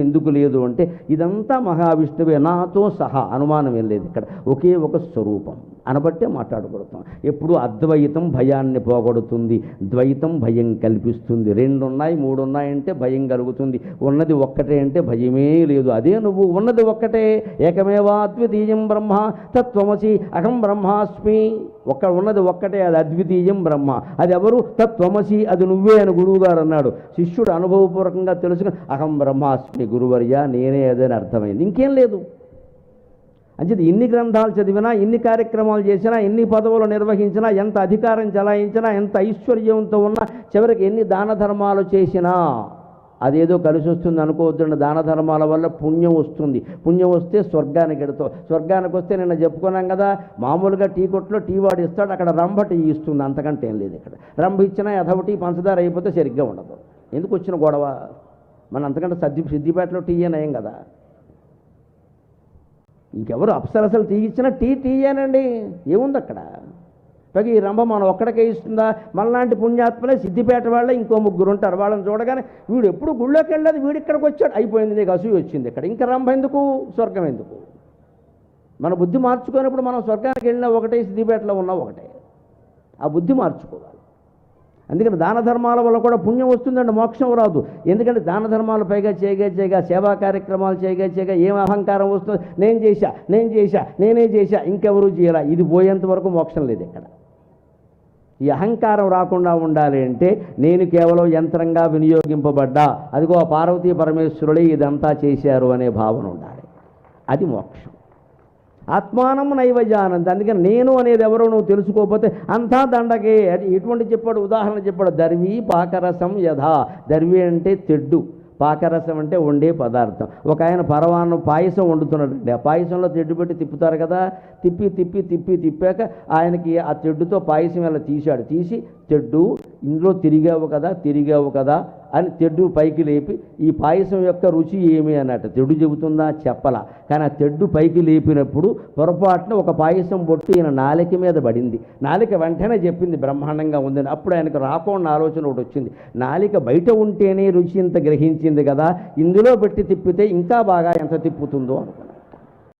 ఎందుకు లేదు అంటే ఇదంతా మహావిష్ణువే నాతో సహా. అనుమానం ఏం లేదు ఇక్కడ. ఒకే ఒక స్వరూపం. అనబట్టే మాట్లాడగలుగుతాం ఎప్పుడు అద్వైతం భయాన్ని పోగొడుతుంది. ద్వైతం భయం కల్పిస్తుంది. రెండు ఉన్నాయి మూడు ఉన్నాయంటే భయం కలుగుతుంది. ఉన్నది ఒక్కటే అంటే భయమే లేదు. అదే నువ్వు ఉన్నది ఒక్కటే. ఏకమేవా అద్వితీయం బ్రహ్మ తత్వమసి అహం బ్రహ్మాస్మి. ఒక్క ఉన్నది ఒక్కటే అది అద్వితీయం బ్రహ్మ. అది ఎవరు? తత్వమసి అది నువ్వే అని గురువుగారు అన్నాడు శిష్యుడు అనుభవపూర్వకంగా తెలుసుకుని అహం బ్రహ్మాస్మి గురువర్య నేనే అదని అర్థమైంది. ఇంకేం లేదు. అంచేది ఎన్ని గ్రంథాలు చదివినా ఎన్ని కార్యక్రమాలు చేసినా ఎన్ని పదవులు నిర్వహించినా ఎంత అధికారం చలాయించినా ఎంత ఐశ్వర్యంతో ఉన్నా చివరికి ఎన్ని దాన ధర్మాలు చేసినా అదేదో కలిసి వస్తుంది అనుకోవద్దండి. దాన ధర్మాల వల్ల పుణ్యం వస్తుంది. పుణ్యం వస్తే స్వర్గానికి ఎడతావు. స్వర్గానికి వస్తే నిన్న చెప్పుకున్నాం కదా మామూలుగా టీ కొట్లో టీ వాడు ఇస్తాడు అక్కడ రంభ టీ ఇస్తుంది. అంతకంటే ఏం లేదు ఇక్కడ. రంభ ఇచ్చినా యథవటి పంచదార అయిపోతే సరిగ్గా ఉండదు. ఎందుకు వచ్చిన గొడవ? మన అంతకంటే సద్ది సిద్దిపేటలో టీ నయం కదా. ఇంకెవరు అప్సరసలు టీ ఇచ్చినా టీ టీయేనండి. ఏముంది అక్కడ? పైగా ఈ రంభ మనం ఒక్కడికే ఇస్తుందా? మనలాంటి పుణ్యాత్మలే సిద్దిపేట వాళ్ళే ఇంకో ముగ్గురు ఉంటారు. వాళ్ళని చూడగానే వీడు ఎప్పుడు గుళ్ళోకి వెళ్ళలేదు వీడు ఇక్కడికి వచ్చాడు. అయిపోయింది నీకు అసూయ వచ్చింది ఇక్కడ. ఇంకా రంభ ఎందుకు? స్వర్గం ఎందుకు? మన బుద్ధి మార్చుకున్నప్పుడు మనం స్వర్గానికి వెళ్ళినా ఒకటే సిద్దిపేటలో ఉన్నా ఒకటే. ఆ బుద్ధి మార్చుకోవాలి. అందుకని దాన ధర్మాల వల్ల కూడా పుణ్యం వస్తుందండి మోక్షం రాదు. ఎందుకంటే దాన ధర్మాలు పైగా చేయగా చేయగా సేవా కార్యక్రమాలు చేయగా చేయగా ఏం అహంకారం వస్తుంది? నేను చేశా నేను చేశా నేనే చేశా ఇంకెవరూ చేయాలా. ఇది పోయేంత వరకు మోక్షం లేదు ఇక్కడ. ఈ అహంకారం రాకుండా ఉండాలి అంటే నేను కేవలం యంత్రంగా వినియోగింపబడ్డా అదిగో ఆ పార్వతీ పరమేశ్వరుడే ఇదంతా చేశారు అనే భావన ఉండాలి. అది మోక్షం. ఆత్మానం నైవజానంద అందుకని నేను అనేది ఎవరో నువ్వు తెలుసుకోకపోతే అంతా దండకే. ఇటువంటి చెప్పాడు ఉదాహరణ చెప్పాడు దర్వి పాకరసం యథా. దర్వి అంటే తెడ్డు. పాకరసం అంటే వండే పదార్థం. ఒక ఆయన పరవాన్నం పాయసం వండుతున్నాడు ఆ పాయసంలో తెడ్డు పెట్టి తిప్పుతారు కదా? తిప్పి తిప్పి తిప్పి తిప్పాక ఆయనకి ఆ తెడ్డుతో పాయసం ఇలా తీశాడు. తీసి తెడ్డు ఇందులో తిరిగావు కదా తిరిగావు కదా అని తెడ్డు పైకి లేపి ఈ పాయసం యొక్క రుచి ఏమి అన్నట్టు తెడ్డు చెబుతుందా? చెప్పాల. కానీ ఆ తెడ్డు పైకి లేపినప్పుడు పొరపాటున ఒక పాయసం బొట్టు ఈయన నాలిక మీద పడింది. నాలిక వెంటనే చెప్పింది బ్రహ్మాండంగా ఉందని అప్పుడు ఆయనకు రాకుండా ఆలోచన ఒకటి వచ్చింది. నాలిక బయట ఉంటేనే రుచి ఇంత గ్రహించింది కదా ఇందులో పెట్టి తిప్పితే ఇంకా బాగా ఎంత తిప్పుతుందో అనుకున్నాను.